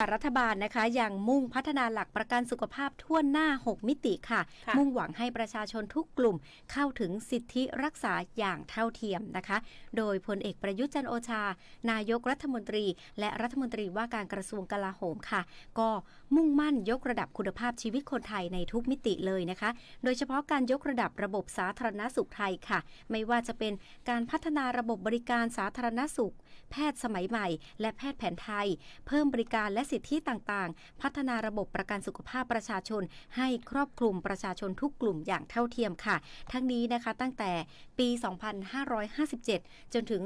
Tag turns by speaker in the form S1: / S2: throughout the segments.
S1: รัฐบาลนะคะยังมุ่งพัฒนาหลักประกันสุขภาพทั่วหน้า 6 มิติค่ะ
S2: ค่ะ
S1: มุ่งหวังให้ประชาชนทุกกลุ่มเข้าถึงสิทธิรักษาอย่างเท่าเทียมนะคะ โดยพลเอกประยุทธ์จันทร์โอชา นายกรัฐมนตรี และรัฐมนตรีว่าการกระทรวงกลาโหมค่ะ ก็มุ่งมั่นยกระดับคุณภาพชีวิตคนไทยในทุกมิติเลยนะคะ โดยเฉพาะการยกระดับระบบสาธารณสุขไทยค่ะ ไม่ว่าจะเป็นการพัฒนาระบบบริการสาธารณสุข แพทย์สมัยใหม่ และแพทย์แผนไทย เพิ่มบริการและสิทธิต่างๆ พัฒนาระบบประกันสุขภาพประชาชน ให้ครอบคลุมประชาชนทุกกลุ่มอย่างเท่าเทียมค่ะ ทั้งนี้นะคะตั้งแต่ปี 2557 จนถึง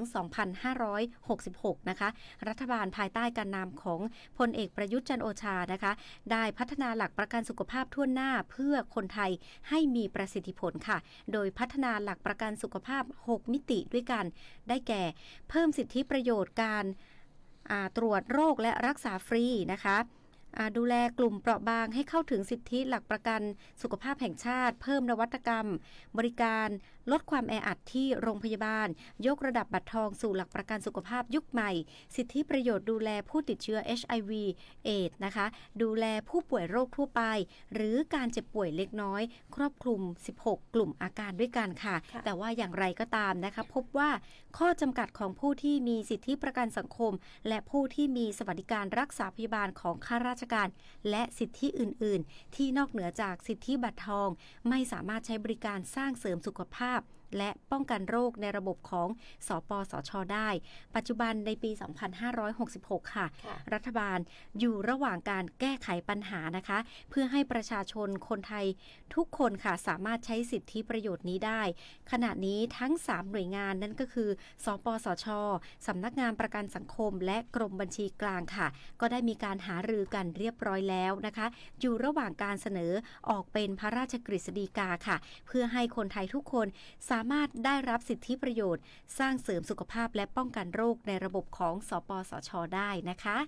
S1: 2566 นะคะ รัฐบาลภายใต้การนำของพลเอกประยุทธ์จันโอชานะคะ ได้พัฒนาหลักประกันสุขภาพทั่วหน้าเพื่อคนไทยให้มีประสิทธิผลค่ะ โดยพัฒนาหลักประกันสุขภาพ 6 มิติด้วยกัน ได้แก่ เพิ่มสิทธิประโยชน์การ ตรวจโรคและรักษาฟรีนะคะ ดูแลกลุ่มเปราะบางให้เข้าถึงสิทธิหลักประกัน สุขภาพแห่งชาติ เพิ่มนวัตกรรม บริการลดความแออัดที่โรงพยาบาล ยกระดับบัตรทองสู่หลักประกันสุขภาพยุคใหม่ สิทธิประโยชน์ดูแลผู้ติดเชื้อ HIV เอดส์นะคะ ดูแลผู้ป่วยโรคทั่วไป หรือการเจ็บป่วยเล็กน้อย ครอบคลุม 16 กลุ่มอาการด้วยกันค่ะ
S2: ค่ะ
S1: แต่ว่าอย่างไรก็ตามนะคะพบว่าข้อจำกัดของผู้ที่มีสิทธิประกันสังคม และผู้ที่มีสวัสดิการรักษาพยาบาลของข้าราชการ และสิทธิอื่น ๆ ที่นอกเหนือจากสิทธิบัตรทอง ไม่สามารถใช้บริการสร้างเสริมสุขภาพ และป้องกันโรคในระบบของสปสชได้ ปัจจุบันในปี 2566ค่ะ
S2: ค่ะ
S1: รัฐบาลอยู่ระหว่างการแก้ไขปัญหานะคะ เพื่อให้ประชาชนคนไทยทุกคนค่ะสามารถใช้สิทธิประโยชน์นี้ได้ ขณะนี้ทั้ง 3 หน่วยงานนั่นก็คือ สปสชสำนักงานประกันสังคม และกรมบัญชีกลางค่ะ ก็ได้มีการหารือกันเรียบร้อยแล้วนะคะ อยู่ระหว่างการเสนอออกเป็นพระราชกฤษฎีกาค่ะ เพื่อให้คนไทยทุกคนสามารถได้รับสิทธิประโยชน์ สร้างเสริมสุขภาพและป้องกันโรคในระบบของสปสช ได้นะคะ